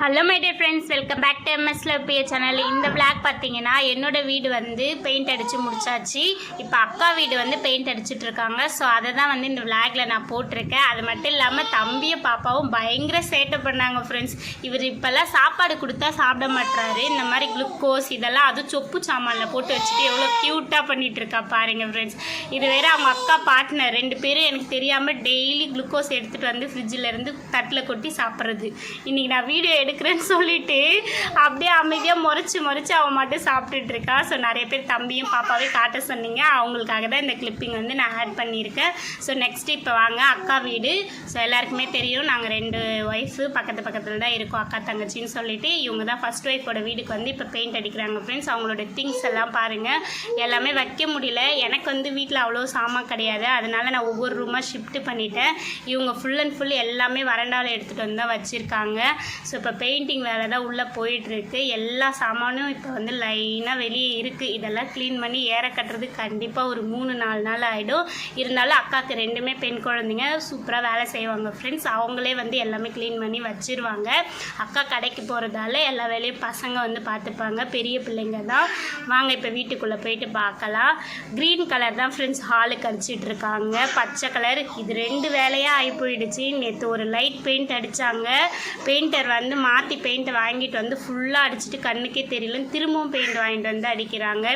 Hello my dear friends welcome back to எம்எஸ்ல BA channel இந்த black பார்த்தீங்கன்னா என்னோட வீடு வந்து பெயிண்ட் அடித்து முடிச்சாச்சு. இப்போ அக்கா வீடு வந்து பெயிண்ட் அடிச்சுட்டு இருக்காங்க. ஸோ அதை தான் வந்து இந்த விளாக்ல நான் போட்டிருக்கேன். அது மட்டும் இல்லாமல் தம்பியை பாப்பாவும் பயங்கர சேட்டை பண்ணாங்க ஃப்ரெண்ட்ஸ் இவர் இப்போல்லாம் சாப்பாடு கொடுத்தா சாப்பிட மாட்டாரு இந்த மாதிரி குளுக்கோஸ் இதெல்லாம் அதுவும் சொப்பு சாமானில் போட்டு வச்சுட்டு எவ்வளோ க்யூட்டாக பண்ணிட்டு இருக்கா பாருங்க ஃப்ரெண்ட்ஸ் இது வேற அவங்க அக்கா பார்ட்னர் ரெண்டு பேரும் எனக்கு தெரியாமல் டெய்லி குளுக்கோஸ் எடுத்துகிட்டு வந்து ஃப்ரிட்ஜில் இருந்து தட்டில் கொட்டி சாப்பிட்றது. இன்றைக்கி நான் வீடியோ எடுக்கிறேன்னு சொல்லிட்டு அப்படியே அமைதியாக முறைச்சி முறைச்சி அவன் மட்டும் சாப்பிட்டுட்டு இருக்கா. ஸோ நிறைய பேர் தம்பியும் பாப்பாவே காட்ட சொன்னீங்க. அவங்களுக்காக தான் இந்த கிளிப்பிங் வந்து நான் ஆட் பண்ணியிருக்கேன். ஸோ நெக்ஸ்ட் இப்போ வாங்க. அக்கா வீடு. ஸோ எல்லாருக்குமே தெரியும். நாங்கள் ரெண்டு ஒய்ஃபு பக்கத்து பக்கத்தில் தான் இருக்கோம். அக்கா தங்கச்சின்னு சொல்லிட்டு இவங்க தான் ஃபர்ஸ்ட் ஒய்ஃபோட வீடுக்கு வந்து இப்போ பெயிண்ட் அடிக்கிறாங்க ஃப்ரெண்ட்ஸ் அவங்களோட திங்ஸ் எல்லாம் பாருங்கள் எல்லாமே வைக்க முடியல. எனக்கு வந்து வீட்டில் அவ்வளோ சாமான் கிடையாது. அதனால நான் ஒவ்வொரு ரூமாக ஷிஃப்ட் பண்ணிட்டேன். இவங்க ஃபுல் அண்ட் ஃபுல் எல்லாமே வறண்டாவில் எடுத்துகிட்டு வந்து தான் வச்சுருக்காங்க. ஸோ இப்போ பெயிண்டிங் வேலை தான் உள்ளே போயிட்டுருக்கு. எல்லா சாமானும் இப்போ வந்து லைனாக வெளியே இருக்குது இதெல்லாம் க்ளீன் பண்ணி ஏற கட்டுறது கண்டிப்பாக ஒரு மூணு நாலு நாள் ஆகிடும் இருந்தாலும் அக்காவுக்கு ரெண்டுமே பெண் குழந்தைங்க. சூப்பராக வேலை செய்வாங்க ஃப்ரெண்ட்ஸ் அவங்களே வந்து எல்லாமே க்ளீன் பண்ணி வச்சிருவாங்க. அக்கா கடைக்கு போகிறதால எல்லா வேலையும் பசங்க வந்து பார்த்துப்பாங்க பெரிய பிள்ளைங்க தான். வாங்க இப்போ வீட்டுக்குள்ளே போயிட்டு பார்க்கலாம் க்ரீன் கலர் தான் ஃப்ரெண்ட்ஸ் ஹாலுக்கு அடிச்சிட்ருக்காங்க பச்சை கலர் இது ரெண்டு வேலையாக ஆகி போயிடுச்சு நேற்று ஒரு லைட் பெயிண்ட் அடித்தாங்க பெயிண்டர் வந்து மாற்றி பெயிண்ட்டை வாங்கிட்டு வந்து ஃபுல்லாக அடிச்சுட்டு கண்ணுக்கே தெரியலன்னு திரும்பவும் பெயிண்ட் வாங்கிட்டு வந்து அடிக்கிறாங்க.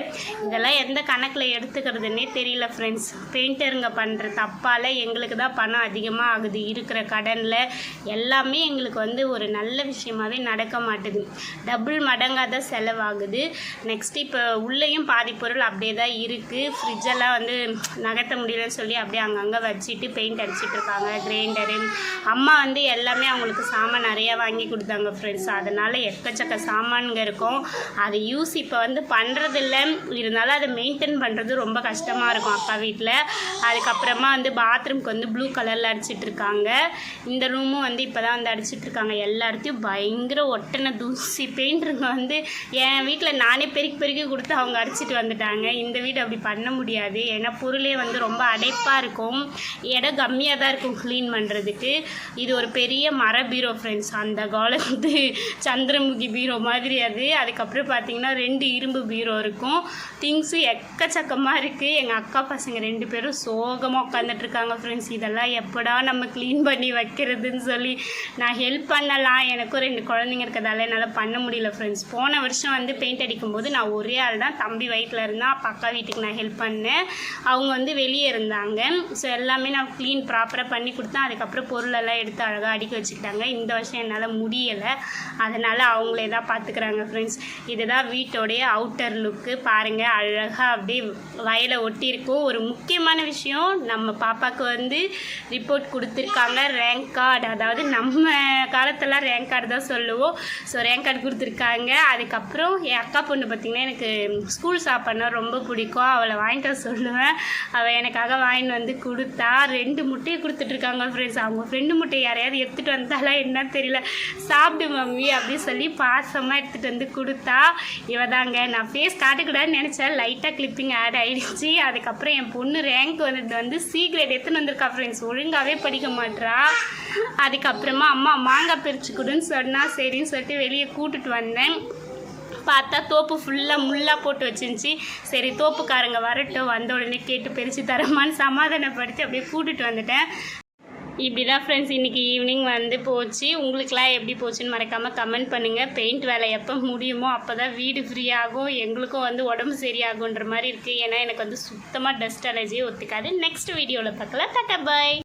இதெல்லாம் எந்த கணக்கில் எடுத்துக்கிறதுனே தெரியல ஃப்ரெண்ட்ஸ் பெயிண்டருங்க பண்ணுற தப்பால் எங்களுக்கு தான் பணம் அதிகமாக ஆகுது. இருக்கிற கடனில் எல்லாமே எங்களுக்கு வந்து ஒரு நல்ல விஷயமாவே நடக்க மாட்டுது. டபுள் மடங்காக தான் செலவாகுது. நெக்ஸ்ட் இப்போ உள்ளேயும் பாதி பொருள் அப்படியே தான் இருக்குது ஃப்ரிட்ஜெல்லாம் வந்து நகர்த்த முடியலன்னு சொல்லி அப்படியே அங்கங்கே வச்சுட்டு பெயிண்ட் அடிச்சிட்டு இருக்காங்க. கிரைண்டரு அம்மா வந்து எல்லாமே அவங்களுக்கு சாமான் நிறையா வாங்கி கொடுத்தாங்க. ஃப்ரெண்ட்ஸ் அதனால் எக்கச்சக்க சாமான்ங்க இருக்கும். அதை யூஸ் இப்போ வந்து பண்ணுறதில்ல இருந்தாலும் அதை மெயின்டைன் பண்ணுறது ரொம்ப கஷ்டமாக இருக்கும் அக்கா வீட்டில் அதுக்கப்புறமா வந்து பாத்ரூம்க்கு வந்து ப்ளூ கலரில் அடிச்சிட்ருக்காங்க இந்த ரூமும் வந்து இப்போ தான் வந்து அடிச்சிட்ருக்காங்க எல்லாத்தையும் பயங்கர ஒட்டனை தூசி பெயிண்டருங்க வந்து என் வீட்டில் நானே பெருக்கி பெருக்கி கொடுத்து அவங்க அடிச்சிட்டு வந்துட்டாங்க. இந்த வீடு அப்படி பண்ண முடியாது. ஏன்னா பொருளே வந்து ரொம்ப அடைப்பாக இருக்கும். இடம் கம்மியாக தான் இருக்கும் க்ளீன் பண்ணுறதுக்கு இது ஒரு பெரிய மர பீரோ ஃப்ரெண்ட்ஸ் அந்த காலத்து சந்திரமுகி பீரோ மாதிரி அது. அதுக்கப்புறம் பார்த்தீங்கன்னா ரெண்டு இரும்பு பீரோ இருக்கும். திங்ஸும் எக்கச்சக்கமாக இருக்குது எங்கள் அக்கா பசங்க ரெண்டு பேரும் சோகமாக உட்காந்துட்ருக்காங்க ஃப்ரெண்ட்ஸ் இதெல்லாம் எப்படா நம்ம க்ளீன் பண்ணி வைக்கிறதுன்னு சொல்லி நான் ஹெல்ப் பண்ணலாம். எனக்கும் ரெண்டு குழந்தைங்க இருக்கிறதால என்னால் பண்ண முடியல ஃப்ரெண்ட்ஸ் போன வருஷம் வந்து பெயிண்ட் அடிக்கும்போது நான் ஒரே ஆள் தான். தம்பி வயிற்றில் இருந்தால் அப்போ அக்கா வீட்டுக்கு நான் ஹெல்ப் பண்ணேன். அவங்க வந்து வெளியே இருந்தாங்க. ஸோ எல்லாமே நான் க்ளீன் ப்ராப்பராக பண்ணி கொடுத்தேன். அதுக்கப்புறம் பொருளெல்லாம் எடுத்து அழகாக அடிக்க வச்சுக்கிட்டாங்க. இந்த வருஷம் என்னால் முடியலை. அதனால் அவங்களே தான் பார்த்துக்கிறாங்க ஃப்ரெண்ட்ஸ் இதுதான் வீட்டோடைய அவுட்டர் லுக்கு பாருங்கள் அழகாக அப்படியே வயலை ஒட்டியிருக்கும். ஒரு முக்கியமான விஷயம் நம்ம பாப்பாவுக்கு வந்து ரிப்போர்ட் கொடுத்துருக்காங்க ரேங்க் கார்டு அதாவது நம்ம காலத்தெல்லாம் ரேங்க் கார்டு தான் சொல்லுவோம். ஸோ ரேங்க் கார்டு கொடுத்துருக்காங்க. அதுக்கப்புறம் என் அக்கா பொண்ணு பார்த்திங்கன்னா எனக்கு ஸ்கூல் சாப்பாடுனா ரொம்ப பிடிக்கும். அவளை வாங்கிட்டு சொல்லுவேன். அவள் எனக்காக வாங்கிட்டு வந்து கொடுத்தா ரெண்டு முட்டையை கொடுத்துட்ருக்காங்க ஃப்ரெண்ட்ஸ் அவங்க ஃப்ரெண்டு முட்டையை யாரையாவது எடுத்துகிட்டு வந்தாலா என்ன தெரியல. சாப்பிடு மம்மி அப்படின்னு சொல்லி பாசமாக எடுத்துகிட்டு வந்து கொடுத்தா இவ தாங்க நான் ஃபேஸ் காட்டக்கூடாதுன்னு நினச்சேன். லைட்டாக கிளிப்பிங் ஆட் ஆகிடுச்சி அதுக்கப்புறம் என் பொண்ணு ரேங்க் வந்தது வந்து சி கிரேட் எடுத்துன்னு வந்திருக்கா ஃப்ரெண்ட்ஸ் ஒழுங்காகவே படிக்க மாட்றா. அதுக்கப்புறமா அம்மா மாங்காய் பிரித்து கொடுன்னு சொன்னால் சரின்னு சொல்லிட்டு வெளியே கூட்டுட்டு வந்தேன். பார்த்தா தோப்பு ஃபுல்லாக முள்ளாக போட்டு வச்சிருந்துச்சி. சரி தோப்புக்காரங்க வரட்டும். வந்த உடனே கேட்டு பிரித்து தரமான்னு சமாதானப்படுத்தி அப்படியே கூட்டுட்டு வந்துட்டேன். இப்படி தான் ஃப்ரெண்ட்ஸ் இன்றைக்கி ஈவினிங் வந்து போச்சு. உங்களுக்கெலாம் எப்படி போச்சுன்னு மறக்காமல் கமெண்ட் பண்ணுங்கள் பெயிண்ட் வேலை எப்போ முடியுமோ அப்போ தான் வீடு ஃப்ரீயாகும் எங்களுக்கும் வந்து உடம்பு சரியாகுன்ற மாதிரி இருக்குது ஏன்னா எனக்கு வந்து சுத்தமாக டஸ்ட் அலர்ஜியே ஒத்துக்காது. நெக்ஸ்ட் வீடியோவில் பார்க்கலாம். டாட்டா பாய்